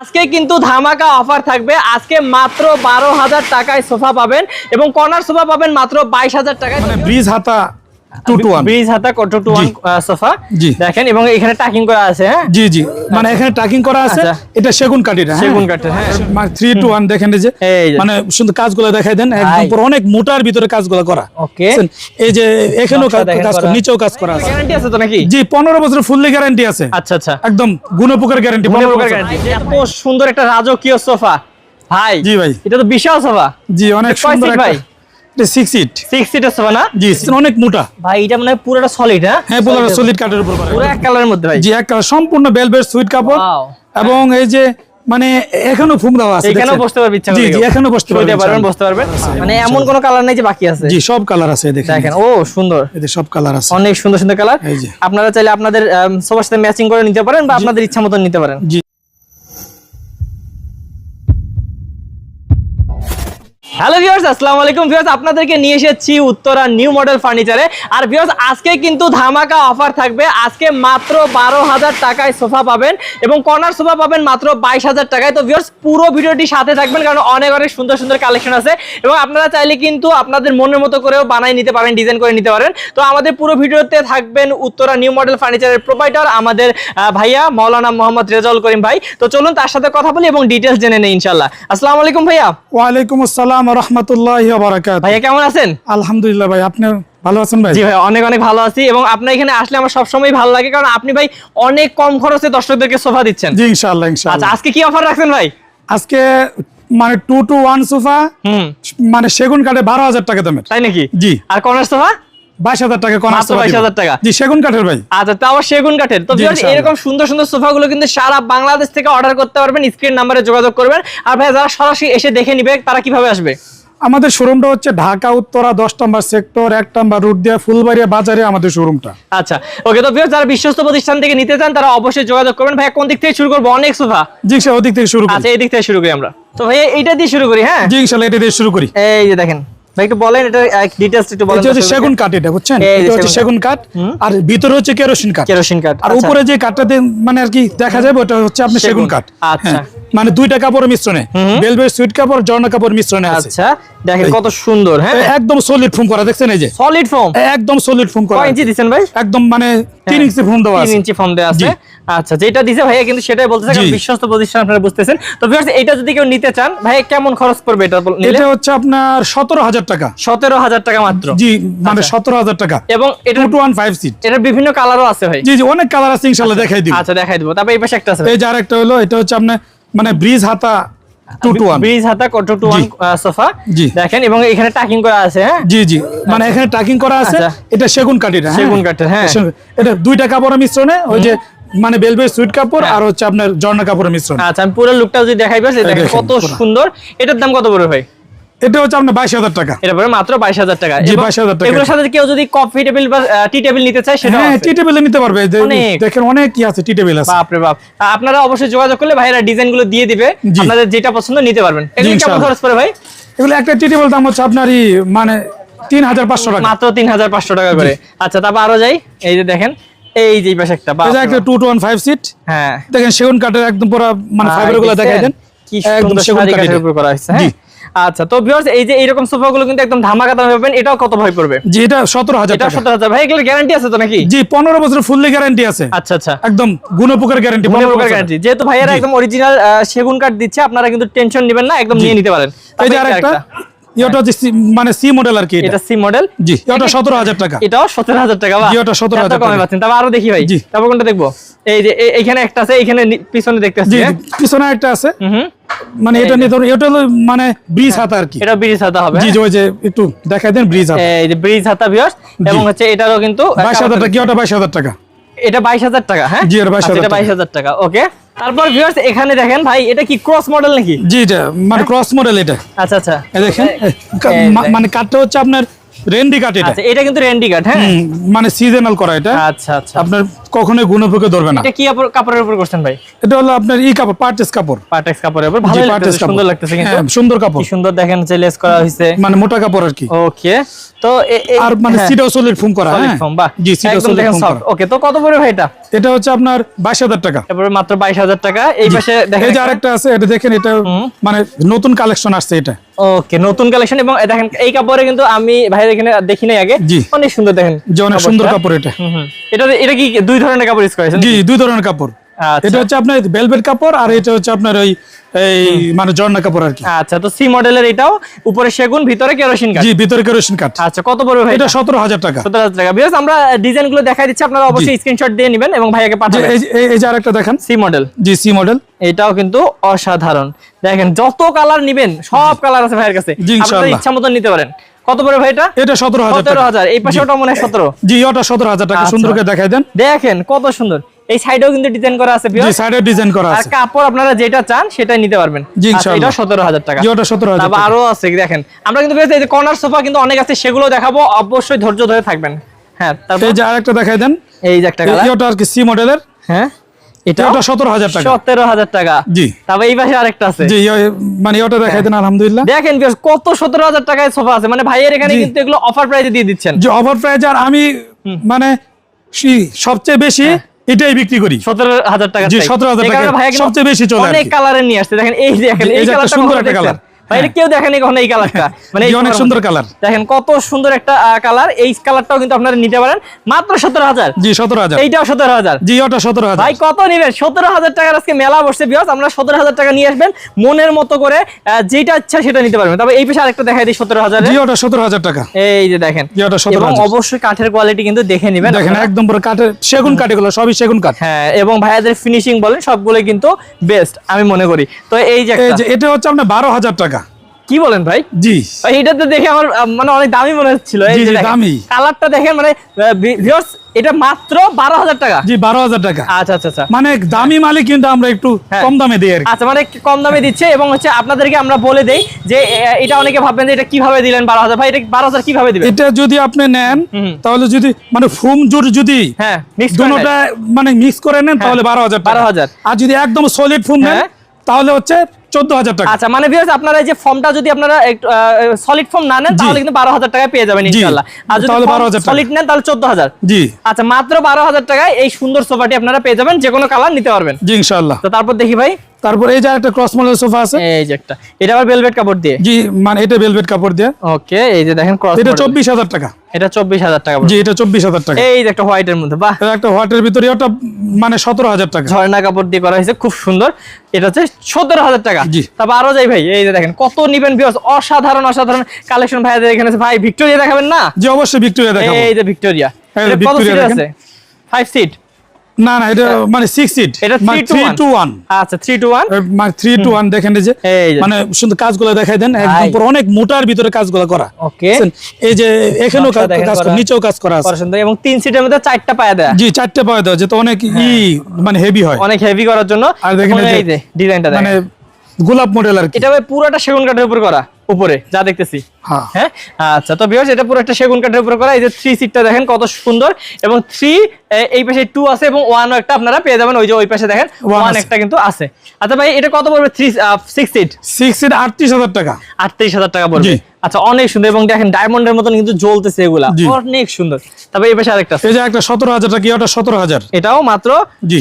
আজকে কিন্তু ধামাকা অফার থাকবে। আজকে মাত্র বারো হাজার টাকায় সোফা পাবেন এবং কর্নার সোফা পাবেন মাত্র বাইশ হাজার টাকায়। মানে ব্রিজ হাতা ব্রিজ হাতা টু টু ওয়ান সোফা। দেখেন এবং এখানে টাকিং করা আছে হ্যাঁ? জি জি। মানে এখানে টাকিং করা আছে। আচ্ছা। এটা সেগুন কাঠিটা সেগুন কাঠের, হ্যাঁ। মানে থ্রি টু ওয়ান দেখেন এই যে। মানে সুন্দর কাজগুলো দেখাই দেন। একদম পুরো অনেক মোটার ভিতরে কাজগুলো করা। ওকে এই যে এখানেও কাজ। নিচেও কাজ করা আছে। গ্যারান্টি আছে তো নাকি? জি পনেরো বছরের ফুললি গ্যারান্টি আছে। আচ্ছা আচ্ছা। একদম গুণপোকের গ্যারান্টি। এত সুন্দর একটা রাজকীয় সোফা। ভাই জি ভাই। এটা তো বিশাল সোফা। জি অনেক সুন্দর একটা সিক্স সিট সিক্স সিটের সোফা না জি অনেক মোটা। ভাই এটা মানে পুরোটা সলিড হ্যাঁ? হ্যাঁ পুরো সলিড কাঠের উপর পুরো। এক কালারের মধ্যে ভাই। জি এক কালার সম্পূর্ণ বেলভেট সুইট কাপড়। এবং এই যে মানে এখানে ফুম আছে দেখছেন? বসতে পারবে ইচ্ছা জি জি কেউ। বসতে পারবেন বসতে পারবেন মানে এমন কোনো কালার নাই যে বাকি আছে। জি সব কালার আছে দেখেন। দেখেন ও সুন্দর। এতে সব কালার আছে। অনেক সুন্দর সুন্দর কালার আপনারা চাইলে আপনাদের সবার সাথে ম্যাচিং করে নিতে পারেন বা আপনাদের ইচ্ছা মতন নিতে পারেন। জি। হ্যালো ভিউয়ার্স আসসালামু আলাইকুম। ভিউয়ার্স আপনাদেরকে নিয়ে এসেছি উত্তরা নিউ মডেল ফার্নিচারে আর ভিউয়ার্স আজকে কিন্তু ধামাকা অফার থাকবে। আজকে মাত্র বারো হাজার টাকায় সোফা পাবেন এবং কর্নার সোফা পাবেন মাত্র বাইশ হাজার টাকায়। তো ভিউয়ার্স পুরো ভিডিওটি সাথে থাকবেন কারণ অনেক অনেক সুন্দর সুন্দর কালেকশন আছে এবং আপনারা চাইলে কিন্তু আপনাদের মনের মতো করেও বানাই নিতে পারেন ডিজাইন করে নিতে পারেন। তো আমাদের পুরো ভিডিওতে থাকবেন উত্তরা নিউ মডেল ফার্নিচারের প্রোভাইডার আমাদের ভাইয়া মাওলানা মোহাম্মদ রেজাউল করিম ভাই। তো চলুন তার সাথে কথা বলি এবং ডিটেলস জেনে নেই ইনশাল্লাহ আসসালামু আলাইকুম ভাইয়া। ওয়ালাইকুম আসসালাম। রহমতুল্লাহ বারাকাত ভাইয়া কেমন আছেন? আলহামদুলিল্লাহ ভাই আপনার ভালো আছেন ভাই? জি ভাই অনেক অনেক ভালো আছি এবং আপনার এখানে আসলে আমার সবসময় ভালো লাগে কারণ আপনি ভাই অনেক কম খরচে দর্শকদেরকে সোফা দিচ্ছেন। জি ইনশাআল্লাহ আচ্ছা আজকে কি অফার রাখছেন ভাই? আজকে মানে টু টু ওয়ান সোফা হুম। মানে সেগুন কাঠে বারো হাজার টাকা দামের। তাই নাকি? জি। আর কর্নার সোফা? বাইশ হাজার টাকা কোন মাত্র 22,000 টাকা। জি সেগুন কাঠের ভাই। আচ্ছা তাও সেগুন কাঠের। তো জি, এরকম সুন্দর সুন্দর সোফাগুলো কিন্তু সারা বাংলাদেশ থেকে অর্ডার করতে পারবেন স্ক্রিন নাম্বারে যোগাযোগ করবেন। আর ভাই যারা সরাসরি এসে দেখে নিবে তারা কীভাবে আসবে? আমাদের শোরুমটা হচ্ছে ঢাকা উত্তরা দশ নম্বর সেক্টর এক নম্বর রুট দিয়া ফুলবাড়িয়া বাজারে আমাদের শোরুমটা আচ্ছা ওকে তো যারা বিশ্বস্ত প্রতিষ্ঠান থেকে নিতে চান তারা অবশ্যই যোগাযোগ করবেন। ভাই কোন দিক থেকে শুরু করব? অনেক সোফা। জি ওদিক থেকে শুরু আচ্ছা এই দিক থেকে শুরু করি আমরা। তো ভাই এইটা দিয়ে শুরু করি হ্যাঁ? জি ইনশাআল্লাহ এটা দিয়ে শুরু করি। এই যে দেখেন। একটু বলেন এটা ডিটেলস একটু বলেন এটা হচ্ছে সেগুন কাঠ এটা বুঝছেন এটা হচ্ছে সেগুন কাঠ আর ভিতরে হচ্ছে কেরোসিন কাঠ কেরোসিন কাঠ আর আচ্ছা। উপরে যে কাঠটাতে মানে আর কি দেখা যাবে ওটা হচ্ছে আপনি সেগুন। সেগুন কাঠ আচ্ছা। মানে দুইটা কাপড়ের মিশ্রণে। বেলভেট সুইট কাপড় জর্না কাপড় মিশ্রণে আছে। আচ্ছা দেখেন কত সুন্দর হ্যাঁ? একদম সলিড ফোম করা দেখছেন এই যে? সলিড ফোম একদম সলিড ফোম করা কয় ইঞ্চি দিছেন ভাই? একদম মানে তিন ইঞ্চি ফোম দেওয়া আছে। ইঞ্চি ফোম দেওয়া আছে। আচ্ছা যেটা দিছে ভাইয়া কিন্তু সেটাই বলতেছে কারণ বিশ্বস্ত প্রতিষ্ঠান আপনারা বুঝতেছেন। তো ভিউয়ার্স এটা যদি কেউ নিতে চান ভাই কেমন খরচ পড়বে এটা নিলে? এটা হচ্ছে আপনার সতেরো হাজার টাকা। সতেরো হাজার টাকা মাত্র? জি মানে আচ্ছা। সতেরো হাজার টাকা। এবং এটা two two one five seat এটার বিভিন্ন কালারও আছে ভাই। জি জি অনেক কালার আছে ইনশাল্লাহ দেখাই দিব। আচ্ছা দেখাই দিব। তারপর এই পাশে একটা আছে। এই যে আরেকটা হলো এটা হচ্ছে আপনার মানে ব্রিজ হাতা ব্রিজ হাতা টু টু ওয়ান সোফা। দেখেন এবং এখানে টাকিং করা আছে হ্যাঁ? জি জি। মানে এখানে টাকিং করা আছে আচ্ছা। এটা সেগুন কাঠিটা সেগুন কাঠের, হ্যাঁ। এটা দুইটা কাপড়ের মিশ্রণে ওই যে মানে বেলভেট সুইট কাপড় হ্যাঁ। আর হচ্ছে আপনার জর্না কাপড়ের মিশ্রণ। আচ্ছা আমি পুরো লুকটা যদি দেখাই পাচ্ছি কত সুন্দর। এটার দাম কত বড় ভাই? এটা হচ্ছে আপনার বাইশ হাজার টাকা। এটা পড়বে মাত্র বাইশ হাজার টাকা। জি, এবং 22,000 টাকা। এগুলোর সাথে কেউ যদি কফি টেবিল বা টি টেবিল নিতে চায় সেটা হ্যাঁ টি টেবিলে নিতে পারবে। দেখেন অনেক কি আছে টি টেবিল আছে। বাপ। রে বাপ আপনারা অবশ্যই যোগাযোগ করলে ভাইরা ডিজাইনগুলো দিয়ে দিবে। আপনাদের যেটা পছন্দ নিতে পারবেন। এগুলো কেমন খরচ পড়ে ভাই? এগুলো একটা টি টেবিল দাম হচ্ছে আপনারই মানে তিন হাজার পাঁচশো টাকা। মাত্র তিন হাজার পাঁচশো টাকা করে। আচ্ছা তারপর আরও যাই। এই যে দেখেন এই যে পাশে একটা এটা একটা বাপ। Two two one five seat হ্যাঁ। দেখেন সেগুন কাঠের একদম পুরো মানে ভাই, ফাইবারগুলো দেখাই দেন। কি সুন্দর সেগুন কাঠের। উপর করা হয়েছে হ্যাঁ? আচ্ছা তো ভিউয়ার্স এই যে এরকম সোফা গুলো কিন্তু একদম ধামাকা দামে পাবেন। এটাও কত ভাই পড়বে জি এটা সতেরো হাজার এটা টাকা। সত্তর হাজার। ভাই এগুলোর গ্যারান্টি আছে তো নাকি? জি পনেরো বছরের ফুললি গ্যারান্টি আছে। আচ্ছা আচ্ছা। একদম গুণপোকার গ্যারান্টি পনেরো গ্যারান্টি যেহেতু ভাইয়েরা একদম অরিজিনাল সেগুন কাঠ দিচ্ছে আপনারা কিন্তু টেনশন নেবেন না একদম নিয়ে নিতে পারেন। এই যে আরেকটা। এটা মানে সি মডেল আর কি এটা। সি মডেল জি এটা টাকা। এটাও সতেরো হাজার টাকা বা জি, ওটা 17,000 এত কমে টাকা। পাচ্ছেন। তারপর আরও দেখি ভাই। তারপর কোনটা দেখব? এই যে এ- এইখানে একটা আছে এইখানে পিছনে দেখতে হ্যাঁ? পিছনে একটা আছে। হুম। মানে এটা নিয়ে এটা হলো মানে ব্রিজ হাতা আর কি। এটা ব্রিজ হাতা হবে। জি জি ওই যে একটু দেখাই দেন ব্রিজ হাতা। এই যে ব্রিজ হাতা ভিউয়ার্স এবং হচ্ছে এটারও কিন্তু বাইশ হাজার টাকা কি ওটা টাকা? এটা বাইশ হাজার টাকা হ্যাঁ? জি, এটা 22,000 আচ্ছা, এটা টাকা। বাইশ হাজার টাকা ওকে? তারপর ভিউয়ার্স এখানে দেখেন ভাই এটা কি ক্রস মডেল নাকি? জি এটা মানে ক্রস মডেল এটা। আচ্ছা আচ্ছা। এই দেখেন। মানে কাঠটা হচ্ছে আপনার রেন্ডি কাঠ এটা। আচ্ছা এটা কিন্তু রেন্ডি কাঠ হ্যাঁ? মানে সিজনাল করা এটা। আচ্ছা আচ্ছা। আপনার কখনোই গুণে ফুকে ধরবে না। এটা কি কাপড়ের উপর করছেন ভাই? এটা হলো আপনার ই কাপড় পার্টেস কাপড়। পাটেক্স কাপড়ের উপর। ভালো লাগতেছে সুন্দর লাগতেছে কিন্তু। হ্যাঁ, সুন্দর কাপড়। কি সুন্দর দেখেন যে লেস করা হয়েছে মানে মোটা কাপড় আর কি। ওকে তো আর মানে হ্যাঁ, সিটাও সলিড ফোম করা হ্যাঁ? foam, বাহ। জি দেখেন ফোম ওকে তো কত পড়বে ভাই এটা? এটা হচ্ছে আপনার বাইশ হাজার টাকা। তারপরে মাত্র বাইশ হাজার টাকা। এই পাশে দেখেন এই যে আরেকটা আছে এটা দেখেন এটা মানে নতুন কালেকশন আসছে এটা। ওকে নতুন কালেকশন এবং দেখেন এই কাপড়ে কিন্তু আমি ভাই এখানে দেখি নাই আগে। অনেক সুন্দর দেখেন যে অনেক সুন্দর কাপড় এটা। এটা এটা কি দুই ধরনের কাপড় ইউজ করেছেন জি দুই ধরনের কাপড় আচ্ছা। এটা হচ্ছে আপনার ভেলভেট কাপড় আর এটা হচ্ছে আপনার ওই এই মানে জর্না কাপড় আর কি। আচ্ছা তো সি মডেলের এটাও উপরে সেগুন ভিতরে কেরোসিন কাঠ। জি ভিতরে কেরোসিন কাঠ। আচ্ছা কত পড়বে ভাই এটা সতেরো হাজার টাকা। সতেরো হাজার টাকা। বিকজ আমরা ডিজাইনগুলো দেখাই দিচ্ছি আপনারা অবশ্যই স্ক্রিনশট দিয়ে নেবেন এবং ভাইয়াকে পাঠাবেন। এই যে- আরেকটা দেখেন। সি মডেল জি সি মডেল এটাও কিন্তু অসাধারণ। দেখেন যত কালার নিবেন সব কালার আছে ভাইয়ের কাছে। জি, ইচ্ছা মতো নিতে পারেন। কত পড়বে ভাই এটা? এটা সতেরো হাজার সতেরো টাকা হাজার। এই পাশে ওটা মনে হয় সতেরো। জি ওটা সতেরো হাজার টাকা। আচ্ছা। সুন্দর করে দেখাই দেন। দেখেন কত সুন্দর। এই সাইডেও কিন্তু ডিজাইন করা আছে জি viewers। সাইডে ডিজাইন করা আর আছে। কাপড় আপনারা যেটা চান সেটাই নিতে পারবেন। জি, আচ্ছা, ইনশাআল্লাহ। এটা সতেরো হাজার টাকা। জি ওটা সতেরো হাজার তারপর টাকা। আরও আছে দেখেন। আমরা কিন্তু এই যে কর্নার সোফা কিন্তু অনেক আছে সেগুলো দেখাবো। অবশ্যই ধৈর্য ধরে থাকবেন। হ্যাঁ তারপর এই যে আরেকটা দেখাই দেন। এই যে একটা কালার আর কি সি মডেলের হ্যাঁ এটা ওটা সতেরো হাজার টাকা। সতেরো হাজার টাকা। জি। তারপর এই পাশে আরেকটা আছে। জি মানে ওটা দেখাই হ্যাঁ। দেন আলহামদুলিল্লাহ। দেখেন কত সতেরো হাজার টাকায় সোফা আছে। মানে ভাইয়ের এখানে কিন্তু এগুলো অফার প্রাইসে দিয়ে দিচ্ছেন। যে ওভার প্রাইজ আর আমি মানে সবচেয়ে বেশি হ্যাঁ। এটাই বিক্রি করি। সতেরো হাজার টাকা জি, সতেরো হাজার টাকা সবচেয়ে বেশি চলে অনেক কালারের নিয়ে আসছে। দেখেন এই যে এই কালারটা সুন্দর একটা কালার। ভাই এটা কেউ দেখেনি কখনো এই কালারটা? মানে এই অনেক সুন্দর কালার। দেখেন কত সুন্দর একটা কালার। এই কালারটাও কিন্তু আপনারা নিতে পারেন। মাত্র সতেরো হাজার। জি সতেরো হাজার। এইটাও সতেরো হাজার। জি ওটা সতেরো হাজার। ভাই কত নিবেন? সতেরো হাজার টাকার আজকে মেলা বসছে বিয়স আমরা সতেরো হাজার টাকা নিয়ে আসবেন। মনের মতো করে যেটা ইচ্ছা সেটা নিতে পারবেন। তবে এই পেশে আরেকটা দেখাই দিই সতেরো হাজার জি ওটা সতেরো হাজার টাকা। এই যে দেখেন। ওটা 17,000 এবং অবশ্যই কাঠের কোয়ালিটি কিন্তু দেখে নিবেন দেখেন একদম পুরো কাঠের সেগুন কাঠ এগুলো সবই সেগুন কাঠ। হ্যাঁ এবং ভাইয়াদের ফিনিশিং বলেন সবগুলো কিন্তু বেস্ট আমি মনে করি। তো এই যে এটা হচ্ছে আপনার বারো হাজার টাকা। কি বলেন ভাই? জি। এটা তো দেখে আমার মানে অনেক দামি মনে হচ্ছিল। দামি। কালারটা দেখেন মানে এটা মাত্র বারো হাজার টাকা। জি বারো হাজার টাকা। আচ্ছা আচ্ছা আচ্ছা। মানে দামি মালিক কিন্তু আমরা একটু হ্যাঁ। কম দামে দিই আচ্ছা মানে কম দামে দিচ্ছে এবং হচ্ছে আপনাদেরকে আমরা বলে দেই যে এটা অনেকে ভাববেন যে এটা কীভাবে দিলেন বারো হাজার। ভাই এটা বারো হাজার কীভাবে দিবেন? এটা যদি আপনি নেন তাহলে যদি মানে ফুম জুট যদি হ্যাঁ মানে মিক্স করে নেন তাহলে বারো হাজার বারো হাজার। আর যদি একদম সলিড ফুম নেন হ্যাঁ। তাহলে হচ্ছে চোদ্দ হাজার টাকা। আচ্ছা মানে ভিউয়ার্স আপনারা এই যে ফর্মটা যদি আপনারা সলিড ফর্ম না নেন তাহলে কিন্তু বারো হাজার টাকায় পেয়ে যাবেন আর যদি 12,000। সলিড নেন তাহলে চোদ্দ হাজার। জি। আচ্ছা মাত্র বারো হাজার টাকায় এই সুন্দর সোফাটি আপনারা পেয়ে যাবেন যে কোনো কালার নিতে পারবেন। জি ইনশাল্লাহ তো তারপর দেখি ভাই। তারপর এই যে একটা ক্রস মডেল সোফা আছে। এই যে একটা। এটা আবার ভেলভেট কাপড় দিয়ে? জি মানে এটা ভেলভেট কাপড় দিয়ে। ওকে এই যে দেখেন ক্রস এটা চব্বিশ হাজার টাকা। এটা চব্বিশ হাজার টাকা জি এটা চব্বিশ হাজার টাকা। এই যে একটা হোয়াইটের মধ্যে বাহ। এটা একটা হোয়াটের ভিতরে ওটা মানে সতেরো হাজার টাকা। ঝর্ণা কাপড় দিয়ে করা হয়েছে খুব সুন্দর। এটা হচ্ছে সতেরো হাজার টাকা। জি। তারপর আরও যাই ভাই এই যে দেখেন কত নিবেন বিয়স অসাধারণ অসাধারণ কালেকশন ভাইয়াদের এখানে আছে। ভাই ভিক্টোরিয়া দেখাবেন না? জি অবশ্যই ভিক্টোরিয়া দেখাবো। এই যে ভিক্টোরিয়া। এটা কত সিট আছে? ফাইভ সিট না না এটা মানে সিক্স সিট এটা মানে 3 to থ্রি 1 টু ওয়ান আচ্ছা থ্রি টু ওয়ান মানে থ্রি টু ওয়ান দেখেন এই যে মানে সুন্দর কাজগুলো দেখাই দেন একদম পুরো অনেক মোটার ভিতরে কাজগুলো করা। ওকে? এই যে এখানেও কাজ দেখেন করা। নিচেও কাজ করা আছে। পড়াশোনা এবং তিন সিটের মধ্যে চারটা পায়া দেয়া। জি চারটে পাওয়া দেওয়া যেত অনেক ই মানে হেভি হয়। অনেক হেভি করার জন্য আর দেখেন এই যে- এই যে ডিজাইনটা মানে গোলাপ মডেল আর কি। এটা ভাই পুরোটা সেগুন কাঠের উপর করা। উপরে যা দেখতেছি। হ্যাঁ। হ্যাঁ? আচ্ছা তো বিয়ার্স এটা পুরো একটা সেগুন কাঠের উপর করা। এই যে থ্রি সিটটা দেখেন কত সুন্দর। এবং থ্রি এই পাশে টু আছে এবং ওয়ান একটা আপনারা পেয়ে যাবেন। ওই যে ওই পাশে দেখেন ওয়ান একটা কিন্তু আছে। আচ্ছা ভাই এটা কত পড়বে? Three six seat six seat আটত্রিশ হাজার টাকা। আটত্রিশ হাজার টাকা পড়বে। আচ্ছা অনেক সুন্দর। এবং দেখেন ডায়মন্ডের মতন কিন্তু জ্বলতেছে এগুলা। অনেক সুন্দর। তবে এই পাশে আরেকটা এই যে একটা সতেরো হাজার টাকা ওটা সতেরো হাজার। এটাও মাত্র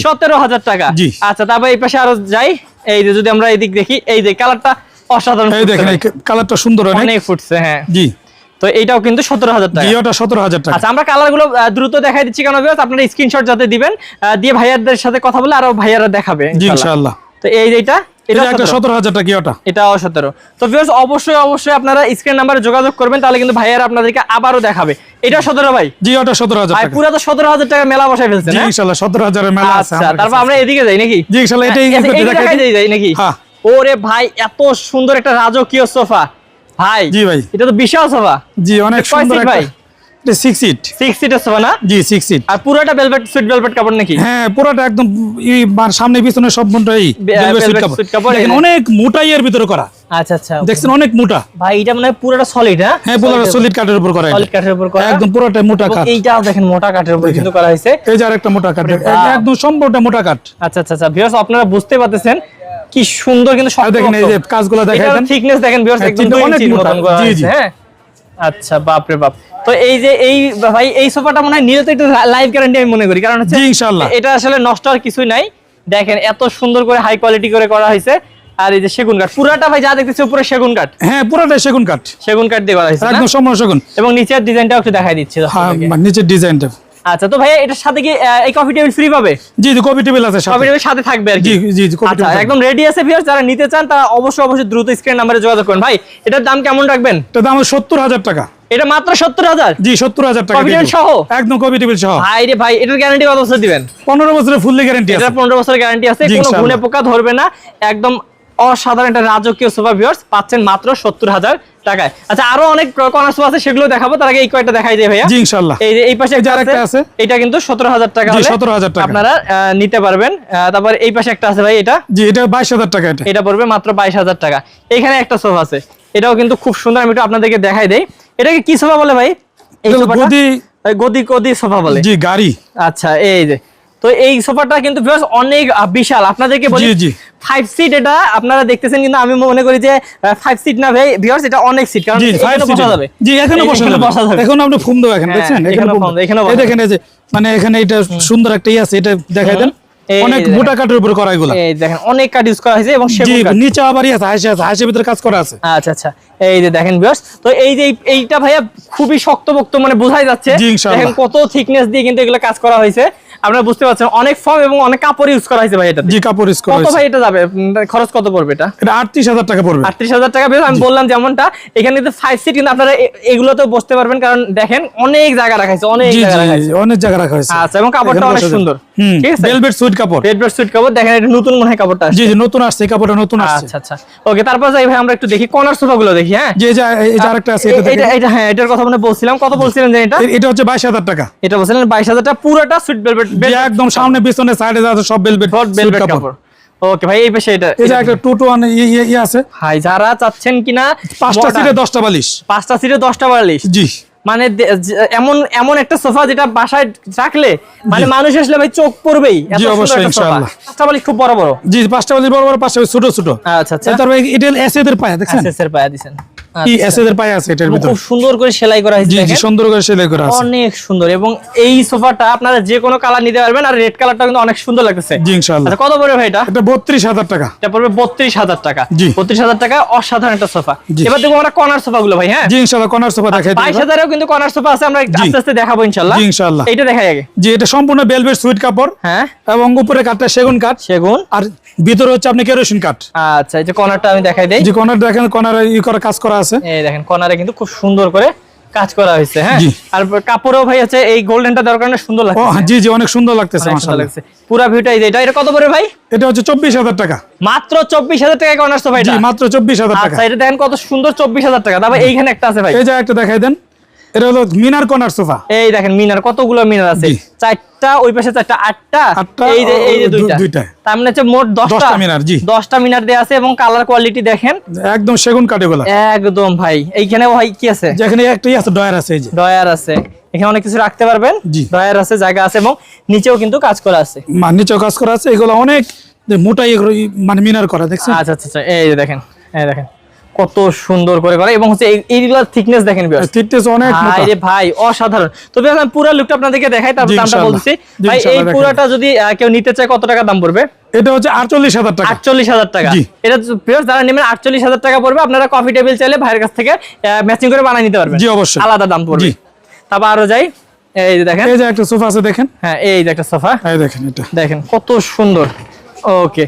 সতেরো হাজার টাকা। আচ্ছা তারপর এই পাশে আরও যাই। এই যে যদি আমরা এদিক দেখি এই যে কালারটা অসাধারণ এই দেখেন কালারটা সুন্দর অনেক? অনেক ফুটছে হ্যাঁ। জি। তো এইটাও কিন্তু সতেরো হাজার টাকা। জি সতেরো হাজার টাকা। আচ্ছা আমরা কালার দ্রুত দেখাই দিচ্ছি কেন আপনারা স্ক্রিনশট যাতে দিবেন দিয়ে ভাইয়াদের সাথে কথা বলে আরও ভাইয়ারা দেখাবে ইনশাআল্লাহ। ইনশাআল্লাহ তো এই যে এটা এই এটা যে একটা সতেরো। হাজার টাকা ওটা এটাও সতেরো। তো ভিউয়ার্স অবশ্যই অবশ্যই আপনারা স্ক্রিন নাম্বারে যোগাযোগ করবেন তাহলে কিন্তু ভাইয়ারা আপনাদেরকে আবারও দেখাবে। এটা সতেরো ভাই? জি ওটা সতেরো হাজার পুরো তো সতেরো হাজার টাকা মেলা জি হ্যাঁ? সতেরো মেলা আছে আচ্ছা তারপর আমরা এদিকে যাই নাকি? জি এটাই। যাই নাকি? হ্যাঁ। ওরে ভাই এত সুন্দর একটা রাজকীয় সোফা। ভাই জি ভাই। এটা তো বিশাল সোফা। জি অনেক সুন্দর ভাই? সিক্স সিট সিক্স সিটের সোফা না? জি সিক্স সিট আর পুরোটা ভেলভেট সুইট ভেলভেট কাপড় নাকি? হ্যাঁ পুরোটা একদম সামনে পিছনে সব মনটাই বে- কাপড়, অনেক মোটাই এর ভিতরে করা। আচ্ছা আচ্ছা দেখছেন অনেক মোটা। ভাই এটা মানে পুরোটা সলিড হ্যাঁ? হ্যাঁ পুরো সলিড কাঠের উপর করা সলিড কাঠের উপর করা। একদম পুরোটা মোটা কাঠ। এইটাও দেখেন মোটা কাঠের উপর কিন্তু করা হয়েছে। এই যে আরেকটা মোটা কাঠ। একদম মোটা কাঠ। আচ্ছা আচ্ছা আচ্ছা। ভিউয়ার্স আপনারা বুঝতে পারতেছেন কি সুন্দর কিন্তু দেখেন এই যে কাজগুলো দেখাই দেন থিকনেস দেখেন ভিউয়ার্স একদম কিন্তু 2 অনেক ইঞ্চির মোটা। মতন করা হ্যাঁ? আচ্ছা বাপ রে বাপ। তো এই যে এই ভাই এই সোফাটা মনে হয় নিয়ত একটু লাইভ গ্যারান্টি আমি মনে করি। কারণ হচ্ছে ইনশাআল্লাহ। এটা আসলে নষ্ট আর কিছুই নাই। দেখেন এত সুন্দর করে হাই কোয়ালিটি করে করা হয়েছে। আর এই যে সেগুন কাঠ। পুরাটা ভাই যা দেখতেছি উপরে সেগুন কাঠ। হ্যাঁ পুরোটা সেগুন কাঠ। সেগুন কাঠ দিয়ে করা হয়েছে একদম সম্পূর্ণ সেগুন। এবং নিচের ডিজাইনটাও একটু দেখাই দিচ্ছি হ্যাঁ নিচের ডিজাইনটা আচ্ছা তো ভাইয়া এটার সাথে কি এই কফি টেবিল ফ্রি পাবে? জি জি কপি টেবিল আছে কফি টেবিল সাথে থাকবে আর কি? জি জি আচ্ছা টেবিল একদম রেডি আছে ভিউয়ার্স যারা নিতে চান তারা অবশ্যই অবশ্যই দ্রুত স্ক্রিন নাম্বারে যোগাযোগ করুন। ভাই এটার দাম কেমন রাখবেন? এটা দাম সত্তর হাজার টাকা। এটা মাত্র সত্তর হাজার? জি সত্তর হাজার টাকা কপি টেবিল সহ? একদম কপি টেবিল সহ। ভাই রে ভাই এটার গ্যারান্টি কত বছর দিবেন? পনেরো বছরের ফুললি গ্যারান্টি আছে। এটার পনেরো বছরের গ্যারান্টি আছে কোনো। গুণে পোকা ধরবে না। একদম অসাধারণ একটা রাজকীয় সোফা ভিউয়ার্স পাচ্ছেন মাত্র সত্তর হাজার টাকায়। আচ্ছা আরও অনেক কর্নার সোফা আছে সেগুলো দেখাবো। তার আগে এই কয়টা দেখাই দেয় ভাইয়া। ইনশাআল্লাহ। এই যে এই পাশে একটা আছে। এটা কিন্তু সতেরো হাজার টাকা জি, হলে 17,000 টাকা। আপনারা নিতে পারবেন। তারপর এই পাশে একটা আছে ভাই এটা? জি এটা বাইশ হাজার টাকা এটা। এটা পড়বে মাত্র বাইশ হাজার টাকা। এখানে একটা সোফা আছে। এটাও কিন্তু খুব সুন্দর আমি একটু আপনাদেরকে দেখাই দেই। এটাকে কি সোফা বলে ভাই? এই সোফাটা? গদি গদি গদি সোফা বলে। জি গাড়ি। আচ্ছা এই যে। তো এই সোফাটা কিন্তু অনেক বিশাল। আপনাদেরকে বলি জি, জি। ফাইভ সিট এটা আপনারা দেখতেছেন কিন্তু আমি মনে করি যে ফাইভ সিট না ভাই ভিউয়ার্স এটা অনেক সিট কারণ জি এখানে বসা যাবে। জি এখানে বসা যাবে। এখন আপনি এখানে হ্যাঁ, দেখছেন? এখানে এখানে দেখেন এই যে মানে এখানে এটা সুন্দর একটা ইয়ে আছে এটা দেখাই দেন এই অনেক যে মোটা কাঠের উপর করা এগুলা। এই দেখেন অনেক কাঠ ইউজ করা হয়েছে এবং সেগুন কাঠ। নিচে আবার ইয়ে আছে হাসি আছে হাসির ভিতরে কাজ করা আছে। আচ্ছা আচ্ছা। এই যে দেখেন ভিউয়ার্স তো এই যে এই- এইটা ভাইয়া খুবই শক্তপোক্ত মানে বোঝাই যাচ্ছে। দেখেন কত থিকনেস দিয়ে কিন্তু এগুলো কাজ করা হয়েছে। আপনারা বুঝতে পারছেন অনেক ফর্ম এবং অনেক কাপড় ইউজ করা হয়েছে ভাই এটা জি কাপড় ইউজ করা কত ভাই এটা যাবে? খরচ কত পড়বে এটা? এটা আটত্রিশ হাজার টাকা পড়বে। আটত্রিশ হাজার টাকা বেশ আমি বললাম যেমনটা এখানে কিন্তু ফাইভ সিট কিন্তু আপনারা এ- এগুলোতেও বসতে পারবেন কারণ দেখেন অনেক জায়গা রাখাইছে অনেক জায়গা জি রাখাইছে জি, অনেক জায়গা রাখা হয়েছে। আচ্ছা এবং কাপড়টা অনেক সুন্দর। ঠিক আছে? ভেলভেট সুইট কাপড়। বেড সুইট কাপড় দেখেন এটা নতুন মনে হয় কাপড়টা জি জি নতুন আসছে কাপড়টা নতুন আসছে। আচ্ছা আচ্ছা। ওকে তারপর যাই ভাই আমরা একটু দেখি কর্নার সোফা গুলো দেখি হ্যাঁ? এই যে এই যে আরেকটা আছে এটা এটা এটা হ্যাঁ এটার কথা মানে বলছিলাম কত বলছিলেন যে এটা? এটা হচ্ছে বাইশ হাজার টাকা। এটা বলছিলেন বাইশ হাজার টাকা পুরোটা সুইট বেলভেট যে একদম সামনে পিছনে সাইডে যাচ্ছে সব সুইট বেলভেট কাপড়। ওকে ভাই এই পাশে এটা যে একটা টু টু ওয়ান ইয়ে আছে। হাই যারা চাচ্ছেন কিনা পাঁচটা সিটে দশটা বালিশ। পাঁচটা সিটে দশটা বালিশ। জি। মানে এমন এমন একটা সোফা যেটা বাসায় রাখলে মানে মানুষ আসলে ভাই চোখ পড়বেই। এত জি, সুন্দর অবশ্যই, একটা সোফা। ইনশাআল্লাহ। পাঁচটা বালিশ খুব বড় বড়। জি পাঁচটা বালিশ বড় বড় পাঁচটা ছোট ছোট। আচ্ছা আচ্ছা। তারপরে এটা এসএদের পায়া দেখছেন? এসএসের পায়া দিছেন। কি। এসএদের পায়া আছে এটার ভিতরে খুব সুন্দর করে সেলাই করা হয়েছে জি জি সুন্দর করে সেলাই করা আছে। অনেক সুন্দর। এবং এই সোফাটা আপনারা যে কোনো কালার নিতে পারবেন আর রেড কালারটা কিন্তু অনেক সুন্দর লাগতেছে। জি ইনশাআল্লাহ। কত পড়বে ভাই এটা? এটা বত্রিশ হাজার টাকা। এটা পড়বে বত্রিশ হাজার টাকা। জি। বত্রিশ হাজার টাকা অসাধারণ একটা সোফা। এবার দেখব আমরা কর্নার সোফা ভাই হ্যাঁ? জি ইনশাআল্লাহ কর্নার সোফা দেখাই বাইশ দিই। হাজারেও কিন্তু কর্নার সোফা আছে আমরা জি। আস্তে আস্তে দেখাবো ইনশাল্লাহ জি, ইনশাআল্লাহ। এইটা দেখাই আগে। জি এটা সম্পূর্ণ বেলভেট সুইট কাপড়। হ্যাঁ। এবং উপরে কাঠটা সেগুন কাঠ। সেগুন। আর ভিতরে হচ্ছে আপনি কেরোসিন কাঠ। আচ্ছা এই যে কর্নারটা আমি দেখাই দেই। কর্নার দেখেন কর্নার ই করা কাজ করা আছে? এই দেখেন কর্নারে কিন্তু খুব সুন্দর করে কাজ করা হয়েছে হ্যাঁ? আর কাপড়ও ভাই আছে এই গোল্ডেনটা দেওয়ার কারণে সুন্দর লাগছে লাগছে জি জি অনেক সুন্দর লাগতেছে মাশাআল্লাহ। লাগছে পুরা ভিউটা এই যে এটা এটা কত পড়ে ভাই? এটা হচ্ছে চব্বিশ হাজার টাকা। মাত্র চব্বিশ হাজার টাকা কর্নার সোফা জি এটা মাত্র চব্বিশ হাজার টাকা। আচ্ছা এটা দেখেন কত সুন্দর চব্বিশ হাজার টাকা। তারপর এইখানে একটা আছে ভাই। এই যে একটা দেখাই দেন। এটা হলো মিনার কর্নার সোফা। এই দেখেন মিনার কতগুলো মিনার আছে? চারটা ওই পাশে চারটা আটটা এই যে এই যে দুইটা। তার মানে হচ্ছে মোট দশটা। দশটা মিনার, জি। দশটা মিনার দেওয়া আছে এবং কালার কোয়ালিটি দেখেন। একদম সেগুন কাঠ এগুলা একদম ভাই। এইখানে ভাই কি আছে? যেখানে একটা ই আছে ডয়ার আছে এই যে। ডয়ার আছে। এখানে অনেক কিছু রাখতে পারবেন। জি। ডয়ার আছে জায়গা আছে এবং নিচেও কিন্তু কাজ করা আছে। মা নিচেও কাজ করা আছে। এগুলো অনেক মোটা মানে মিনার করা দেখছেন? আচ্ছা আচ্ছা আচ্ছা। এই দেখেন এই দেখেন। কত সুন্দর করে করা। এবং হচ্ছে এই- এইগুলোর থিকনেস দেখেন। থিকনেস অনেক মোটা। ভাই রে ভাই অসাধারণ। তো বিয়াস আমি পুরো লুকটা আপনাদেরকে দেখাই তারপর দামটা বলছি ভাই এই পুরোটা যদি কেউ নিতে চায় কত টাকা দাম পড়বে? এটা হচ্ছে আটচল্লিশ হাজার টাকা। আটচল্লিশ হাজার টাকা। জি। এটা ভিউয়ার্স যারা নেবেন আটচল্লিশ হাজার টাকা পড়বে। আপনারা কফি টেবিল চাইলে ভাইয়ের কাছ থেকে ম্যাচিং করে বানিয়ে নিতে পারবেন। জি, অবশ্যই। আলাদা দাম পড়বে। জি। তারপর আরও যাই। এই যে দেখেন। এই যে একটা সোফা আছে দেখেন। হ্যাঁ এই যে একটা সোফা। এই দেখেন এটা। দেখেন কত সুন্দর। ওকে।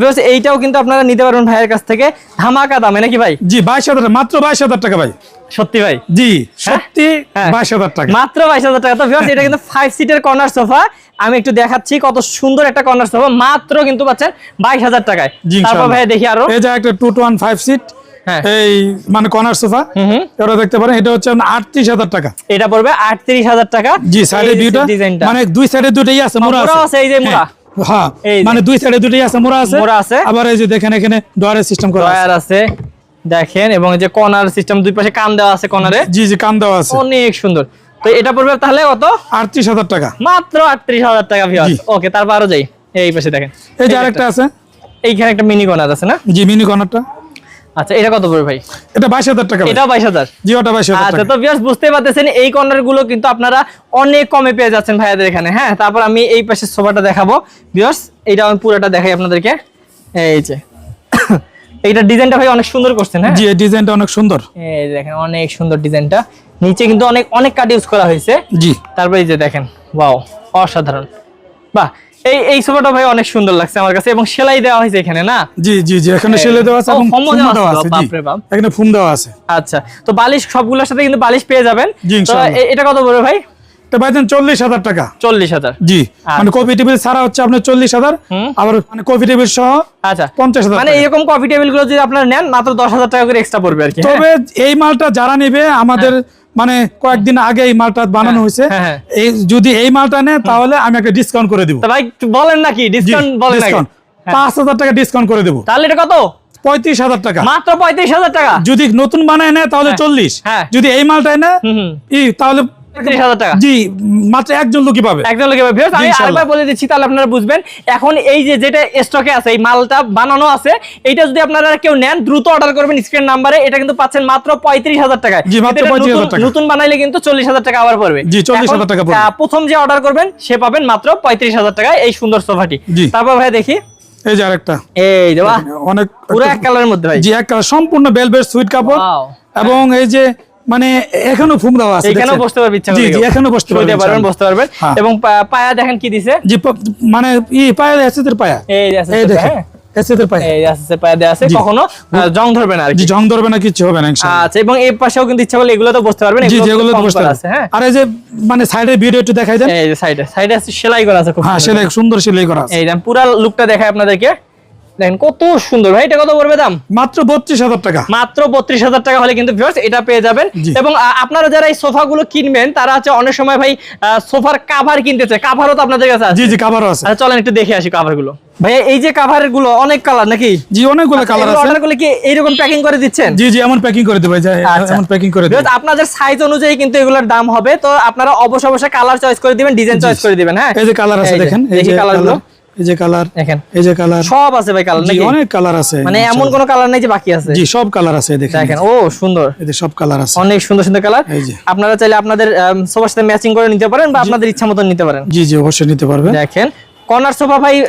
তো এইটাও কিন্তু আপনারা নিতে পারবেন ভাইয়ের কাছ থেকে। ধামাকা দামে নাকি ভাই? জি বাইশ হাজার মাত্র বাইশ হাজার টাকা ভাই। সত্যি ভাই? জি সত্যি হ্যাঁ। বাইশ হাজার টাকা। মাত্র বাইশ হাজার টাকা। তো এটা কিন্তু ফাইভ সিটের কর্নার সোফা আমি একটু দেখাচ্ছি কত সুন্দর একটা কর্নার সোফা মাত্র কিন্তু পাচ্ছেন বাইশ হাজার টাকায়। তারপর ভাই দেখি আরও। এই যে একটা two two one five seat হ্যাঁ। এই মানে কর্নার সোফা এটা দেখতে পারেন এটা হচ্ছে আটত্রিশ হাজার টাকা। এটা পড়বে আটত্রিশ হাজার টাকা। জি সাইডে ভিউটা মানে দুই সাইডে দুটোই আছে মোড়া মোড়া আছে, এই যে মোড়া। হ্যাঁ মানে দুই সাইডে দুটোই আছে মোড়া আছে। মোড়া আছে। আবার এই যে দেখেন এখানে ডয়ারের সিস্টেম করা আছে। ডয়ার আছে দেখেন এবং যে কর্নার সিস্টেম দুই পাশে কান দেওয়া আছে কর্নারে। জি জি কান দেওয়া আছে। অনেক সুন্দর। তো এটা পড়বে তাহলে কত? আটত্রিশ হাজার টাকা। মাত্র আটত্রিশ হাজার টাকা ভিউয়ার্স ওকে তারপর আরও যাই। এই পাশে দেখেন। এই যে আরেকটা। আছে। এইখানে একটা মিনি কর্নার আছে না? জি মিনি কর্নারটা আচ্ছা এটা কত পড়বে ভাই? এটা বাইশ হাজার টাকা ভাই। এটাও বাইশ হাজার? জি ওটা বাইশ হাজার আচ্ছা তো ভিউয়ার্স বুঝতে পারতেছেন এই কর্নারগুলো কিন্তু আপনারা অনেক কমে পেয়ে যাচ্ছেন ভাইয়াদের এখানে হ্যাঁ? তারপর আমি এই পাশের সোফাটা দেখাবো। ভিউয়ার্স এইটা আমি পুরোটা দেখাই আপনাদেরকে। এই যে এইটা ডিজাইনটা ভাই অনেক সুন্দর করছেন হ্যাঁ? জি এই ডিজাইনটা অনেক সুন্দর। এই দেখেন অনেক সুন্দর ডিজাইনটা। নিচে কিন্তু অনেক অনেক কাট ইউজ করা হয়েছে। জি। তারপরে এই যে দেখেন ওয়াও অসাধারণ। বাহ এই এই সোফাটা ভাই অনেক সুন্দর লাগছে আমার কাছে এবং সেলাই দেওয়া হয়েছে এখানে না? জি জি জি এখানে সেলাই দেওয়া আছে এবং ফুম দেওয়া আছে, জি। এখানে ফুম দেওয়া আছে। আচ্ছা তো বালিশ সবগুলোর সাথে কিন্তু বালিশ পেয়ে যাবেন। এটা কত বড় ভাই? চল্লিশ হাজার টাকা। চল্লিশ হাজার। জি আচ্ছা। মানে কফি টেবিল ছাড়া হচ্ছে আপনার চল্লিশ হাজার আবার মানে কফি টেবিল সহ আচ্ছা। পঞ্চাশ হাজার মানে এরকম কফি টেবিলগুলো যদি আপনারা নেন মাত্র দশ হাজার টাকা করে এক্সট্রা পড়বে আর কি। হ্যাঁ? তবে এই মালটা যারা নেবে আমাদের মানে কয়েকদিন আগে এই মালটা বানানো হয়েছে। হ্যাঁ, হ্যাঁ। এই যদি এই মালটা নেয় তাহলে আমি একটা ডিসকাউন্ট করে দিব। ভাই বলেন নাকি ডিসকাউন্ট বলেন ডিসকাউন্ট পাঁচ হাজার টাকা ডিসকাউন্ট করে দেবো। তাহলে এটা কত? পঁয়ত্রিশ হাজার টাকা। মাত্র পঁয়ত্রিশ হাজার টাকা? যদি নতুন বানায় নেয় তাহলে চল্লিশ। হ্যাঁ। যদি এই মালটাই নেয় তাহলে টাকা। জি মাত্র একজন লোকই পাবে। একজন আমি আরেকবার বলে দিচ্ছি তাহলে আপনারা বুঝবেন। এখন এই যে যেটা স্টকে আছে এই মালটা বানানো আছে এইটা যদি আপনারা কেউ নেন দ্রুত অর্ডার করবেন স্ক্রিন নাম্বারে এটা কিন্তু পাচ্ছেন মাত্র পঁয়ত্রিশ হাজার টাকায়। জি, মাত্র কিন্তু এটা 35,000 নতুন- টাকা। নতুন বানাইলে কিন্তু চল্লিশ হাজার টাকা আবার পড়বে। জি, 40,000 এখন, টাকা প্রথম যে অর্ডার করবেন সে পাবেন মাত্র পঁয়ত্রিশ হাজার টাকায় এই সুন্দর সোফাটি। তারপর ভাই দেখি। এই যে আরেকটা। এই অনেক পুরো এক কালারের মধ্যে ভাই। জি এক কালার সম্পূর্ণ বেলভেট সুইট কাপড়। এবং এই যে মানে ফুম দেওয়া আছে এখানেও বসতে পারবে ইচ্ছা জি জি। এখানেও বসতে শুইতে পারবেন পারবেন বসতে পারবেন। এবং পায়া দেখেন কি দিছে? জি মানে ই পায়া এসেদের পায়া। এই আছে এই দেখেন হ্যাঁ। পায়া। এই যে আছে পায়া দেওয়া আছে কখনো জং ধরবে না আর জি ধরবে না কিছু হবে না ইনশাআল্লাহ আচ্ছা এবং এই পাশেও কিন্তু ইচ্ছা করলে এগুলো তো বসতে পারবেন জি যেগুলো বসতে আছে হ্যাঁ? আর এই যে মানে সাইডের ভিডিও একটু দেখাই দেন। এই যে সাইডে সাইডে আছে সেলাই করা আছে খুব হ্যাঁ সুন্দর। সুন্দর সেলাই করা আছে। এই পুরা লুকটা দেখাই আপনাদেরকে। দেখেন কত সুন্দর। ভাই এটা কত পড়বে দাম? মাত্র বত্রিশ হাজার টাকা। মাত্র বত্রিশ হাজার টাকা হলে কিন্তু ভিউয়ার্স এটা পেয়ে যাবেন। এবং আপনারা যারা এই সোফা গুলো কিনবেন তারা হচ্ছে অনেক সময় ভাই সোফার কাভার কিনতে চায়। কাভারও তো আপনাদের কাছে আছে। জি জি কাভারও আছে। আচ্ছা চলেন একটু দেখে আসি কাভারগুলো এই যে কাভারগুলো অনেক কালার নাকি? জি অনেকগুলো কালার আছে। অর্ডার করলে কি এইরকম প্যাকিং করে দিচ্ছেন? জি জি এমন প্যাকিং করে দেবে আচ্ছা। এমন প্যাকিং করে দেবে। আপনাদের সাইজ অনুযায়ী কিন্তু এগুলোর দাম হবে। তো আপনারা অবশ্যই অবশ্যই কালার চয়েস করে দিবেন ডিজাইন চয়েস করে দিবেন হ্যাঁ? এই যে কালার আছে দেখেন এই যে কালারগুলো কালার এই যে কালার দেখেন। এই যে কালার সব আছে ভাই কালার নাকি? অনেক কালার আছে। মানে এমন কোনো কালার নাই যে বাকি আছে। জি সব কালার আছে দেখেন। দেখেন ও সুন্দর। সব কালার আছে। অনেক সুন্দর সুন্দর কালার আপনারা চাইলে আপনাদের আম, সবার সাথে ম্যাচিং করে নিতে পারেন বা আপনাদের ইচ্ছা মতো নিতে পারেন। জি জি অবশ্যই নিতে পারবে। দেখেন কর্নার সোফা ভাই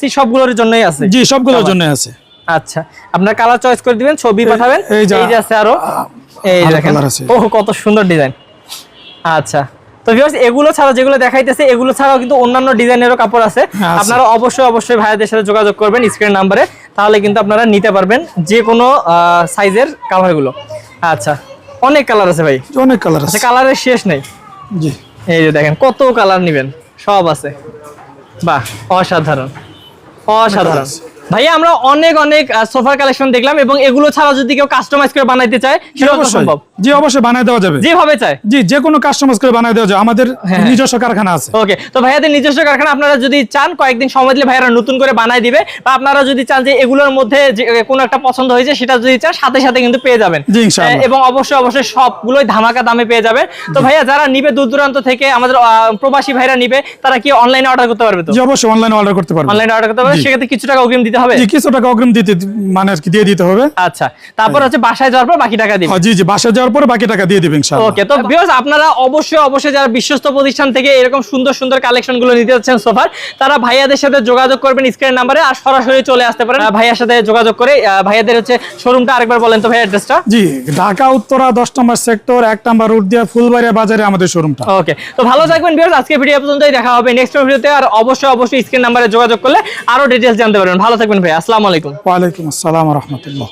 সি সবগুলোর জন্যই আছে। জি সবগুলোর জন্য আছে। আচ্ছা আপনার কালার চয়েস করে দিবেন ছবি পাঠাবেন। এই যে- আছে আরও। এই দেখেন। আছে। ও কত সুন্দর ডিজাইন আচ্ছা। তো ভিউয়ার্স এগুলো ছাড়া যেগুলো দেখাইতেছে এগুলো ছাড়াও কিন্তু অন্যান্য ডিজাইনেরও কাপড় আছে। হ্যাঁ, আপনারা অবশ্যই অবশ্যই ভাইয়াদের সাথে যোগাযোগ করবেন স্ক্রিন নাম্বারে তাহলে কিন্তু আপনারা নিতে পারবেন যে কোনো সাইজের কাভারগুলো আচ্ছা অনেক কালার আছে ভাই। অনেক কালার আছে। আচ্ছা কালারের শেষ নেই। জি। এই যে দেখেন কত কালার নেবেন? সব আছে। বাহ অসাধারণ। অসাধারণ। আছে। ভাইয়া আমরা অনেক অনেক সোফার কালেকশন দেখলাম এবং এগুলো ছাড়া যদি কেউ কাস্টমাইজ করে বানাইতে চায় অবশ্যই। সম্ভব। জি অবশ্যই বানায় দেওয়া যাবে। যেভাবে চায়। জি যে কোনো কাস্টমাইজ করে বানায় দেওয়া যায় আমাদের হ্যাঁ। নিজস্ব কারখানা আছে। ওকে তো ভাইয়াদের নিজস্ব কারখানা আপনারা যদি চান কয়েকদিন সময় দিলে ভাইয়ারা নতুন করে বানাই দিবে বা আপনারা যদি চান যে এগুলোর মধ্যে কোনো একটা পছন্দ হয়েছে সেটা যদি চান সাথে সাথে কিন্তু পেয়ে যাবেন। জি, ইনশাআল্লাহ। এবং অবশ্যই অবশ্যই সবগুলোই ধামাকা দামে পেয়ে যাবেন তো ভাইয়া যারা নিবে দূর দূরান্ত থেকে আমাদের প্রবাসী ভাইরা নিবে তারা কি অনলাইনে অর্ডার করতে পারবে তো? জি অবশ্যই অনলাইনে অর্ডার করতে পারবে। অনলাইনে অর্ডার করতে পারবে। সেক্ষেত্রে কিছু টাকা অগ্রিম দিতে হবে? জি কিছু টাকা অগ্রিম দিতে মানে আর কি দিয়ে দিতে হবে। আচ্ছা তারপর হচ্ছে বাসায় যাওয়ার পর বাকি টাকা দিবে হ্যাঁ, জি জি বাসা যাওয়ার পরে বাকি টাকা দিয়ে দিবেন ইনশাআল্লাহ। ওকে তো ভিউয়ার্স আপনারা অবশ্যই অবশ্যই যারা বিশ্বস্ত প্রতিষ্ঠান থেকে এরকম সুন্দর সুন্দর কালেকশনগুলো নিতে যাচ্ছেন সোফার তারা ভাইয়াদের সাথে যোগাযোগ করবেন স্ক্রিন নাম্বারে আর সরাসরি চলে আসতে পারেন। ভাইয়ার সাথে যোগাযোগ করে ভাইয়াদের হচ্ছে শোরুমটা আরেকবার বলেন তো ভাই অ্যাড্রেসটা। জি ঢাকা উত্তরা দশ নম্বর সেক্টর এক নম্বর রুট দিয়ে ফুলবাড়িয়া বাজারে আমাদের শোরুমটা। ওকে তো ভালো থাকবেন ভিউয়ার্স আজকে ভিডিও পর্যন্তই দেখা হবে নেক্সট ভিডিওতে আর অবশ্যই অবশ্যই স্ক্রিন নাম্বারে যোগাযোগ করলে আরও ডিটেলস জানতে পারবেন। ভালো থাকবেন ভাই। আসসালামু আলাইকুম। ওয়ালাইকুম আসসালাম রহমতুল্লাহ।